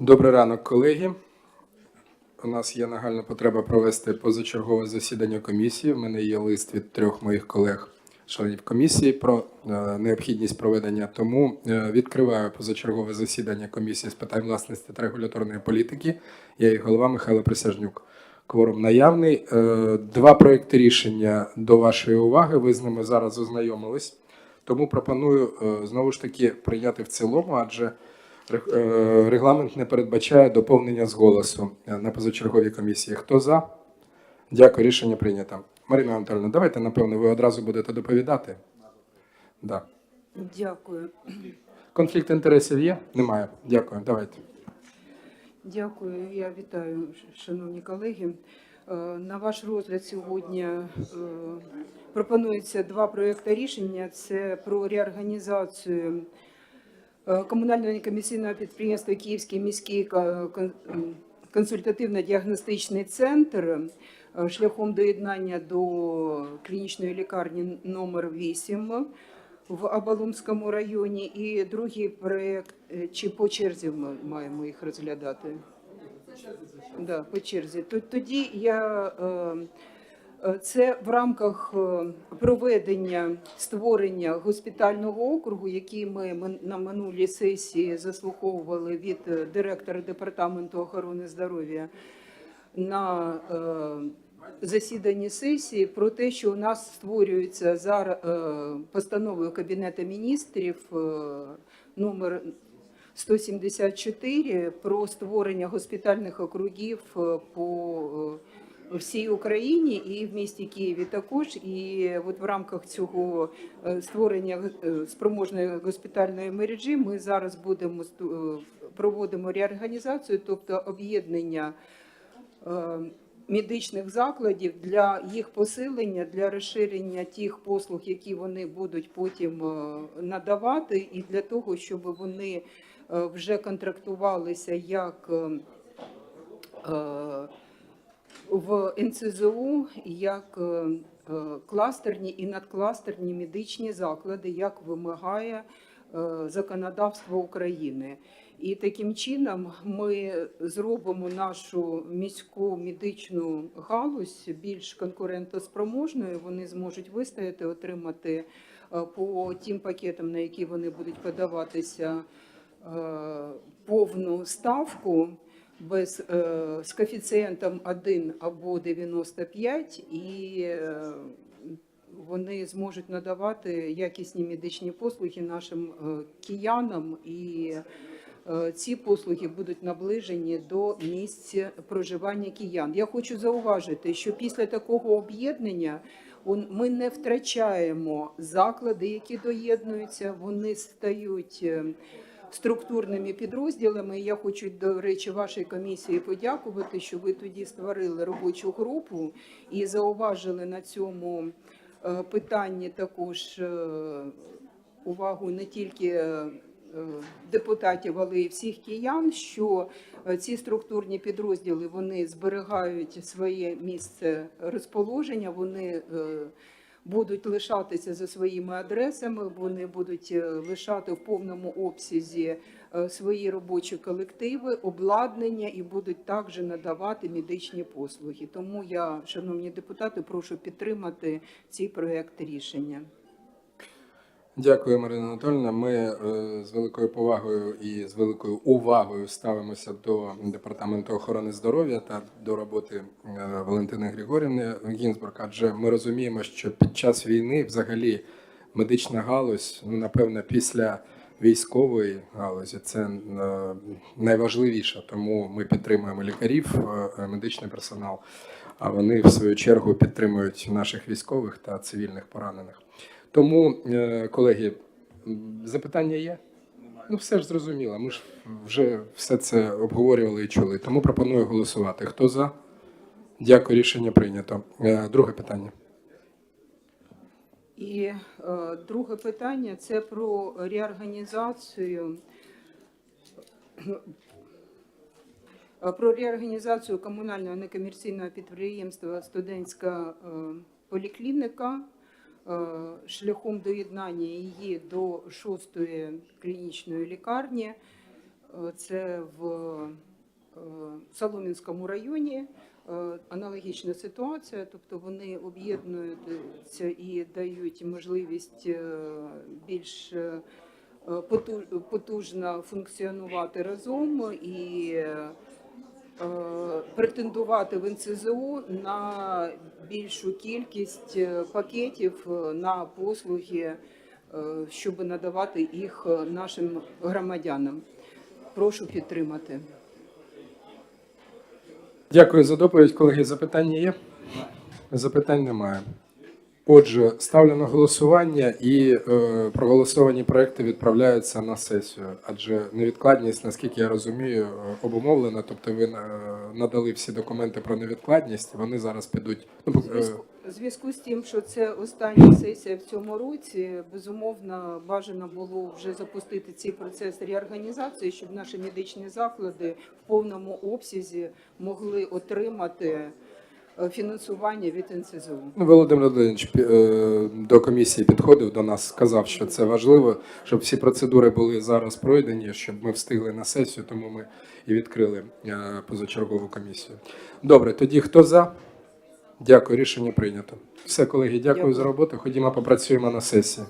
Добрий ранок, колеги. У нас є нагальна потреба провести позачергове засідання комісії. У мене є лист від трьох моїх колег, членів комісії, про е, необхідність проведення. Тому е, відкриваю позачергове засідання комісії з питань власності та регуляторної політики. Я її голова Михайло Присяжнюк. Кворум наявний. Е, Два проекти рішення до вашої уваги. Ви з ними зараз ознайомились. Тому пропоную знову ж таки прийняти в цілому, адже Регламент не передбачає доповнення з голосу е, на позачерговій комісії. Хто за? Дякую, рішення прийнято. Марина Анатольовна, давайте, напевно, ви одразу будете доповідати. Да. Дякую. Конфлікт інтересів є? Немає. Дякую. Давайте. Дякую. Я вітаю, шановні колеги. Е, На ваш розгляд сьогодні е, пропонується два проекти рішення. Це про реорганізацію е, комунального некомісійного підприємства Київський міський консультативно-діагностичний центр е, шляхом доєднання до клінічної лікарні номер 8 в Абалумському районі. І другий проєкт, е, чи по черзі ми маємо їх розглядати? Да, по черзі. Тоді я е, е, це в рамках е, проведення створення госпітального округу, який ми на минулій сесії заслуховували від е, директора департаменту охорони здоров'я на е, засіданні сесії про те, що у нас створюється за е, постановою Кабінету міністрів е, номер 174 про створення госпітальних округів е, по всій Україні і в місті Києві також. І от в рамках цього е, створення е, спроможної госпітальної мережі ми зараз будемо е, проводимо реорганізацію, тобто об'єднання медичних закладів для їх посилення, для розширення тих послуг, які вони будуть потім надавати, і для того, щоб вони вже контрактувалися як в НЦЗУ, як е, е, кластерні і надкластерні медичні заклади, як вимагає е, законодавство України. І таким чином ми зробимо нашу міську медичну галузь більш конкурентоспроможною. Вони зможуть вистояти, отримати по тим пакетам, на які вони будуть подаватися, повну ставку без е, з коефіцієнтом 1 або 95 і е, вони зможуть надавати якісні медичні послуги нашим е, киянам і ці послуги будуть наближені до місць проживання киян. Я хочу зауважити, що після такого об'єднання ми не втрачаємо заклади, які доєднуються, вони стають структурними підрозділами. Я хочу, до речі, вашій комісії подякувати, що ви тоді створили робочу групу і зауважили на цьому е, питанні також е, увагу не тільки е, депутатів, але й всіх киян, що ці структурні підрозділи вони зберігають своє місце розположення, вони будуть лишатися за своїми адресами, вони будуть е, лишати в повному обсязі е, свої робочі колективи, обладнання і будуть також надавати медичні послуги. Тому я, шановні депутати, прошу підтримати цей проект рішення. Дякую, Марина Анатольовна. Ми е, з великою повагою і з великою увагою ставимося до департаменту охорони здоров'я та до роботи е, Валентини Григорівни Гінзбург, адже ми розуміємо, що під час війни взагалі медична галузь, ну напевно, після військової галузі це е, найважливіше. Тому ми підтримуємо лікарів, медичний персонал. А вони в свою чергу підтримують наших військових та цивільних поранених. Тому, е, колеги, запитання є? Ну, все ж зрозуміло. Ми ж вже все це обговорювали і чули. Тому пропоную голосувати. Хто за? Дякую, рішення прийнято. Е, Друге питання. І е, друге питання це про реорганізацію. е, Про реорганізацію комунального некомерційного підприємства Студентська е, поліклініка шляхом доєднання її до шостої клінічної лікарні. Е, Це в е, Солом'янському районі. Е, Аналогічна ситуація, тобто вони об'єднуються і дають можливість е, більш е, потужно функціонувати разом і е, претендувати в НСЗУ на більшу кількість е, пакетів е, на послуги, е, щоб надавати їх нашим громадянам. Прошу підтримати. Дякую за доповідь, колеги. Запитання є? Запитань немає. Отже, ставлю на голосування і е, проголосовані проекти відправляються на сесію, адже невідкладність, наскільки я розумію, е, обумовлена. Тобто ви е, надали всі документи про невідкладність, вони зараз підуть. Ну, У е, зв'язку- зв'язку з тим, що це остання сесія в цьому році, безумовно бажано було вже запустити цей процес реорганізації, щоб наші медичні заклади в повному обсязі могли отримати фінансування від НСЗУ. Ну, Володимир Володимирович е, до комісії підходив до нас, сказав, що це важливо, щоб всі процедури були зараз пройдені, щоб ми встигли на сесію, тому ми і відкрили е, позачергову комісію. Добре, тоді хто за? Дякую, рішення прийнято. Все, колеги, дякую, Дякую. за роботу. Ходімо, попрацюємо на сесії.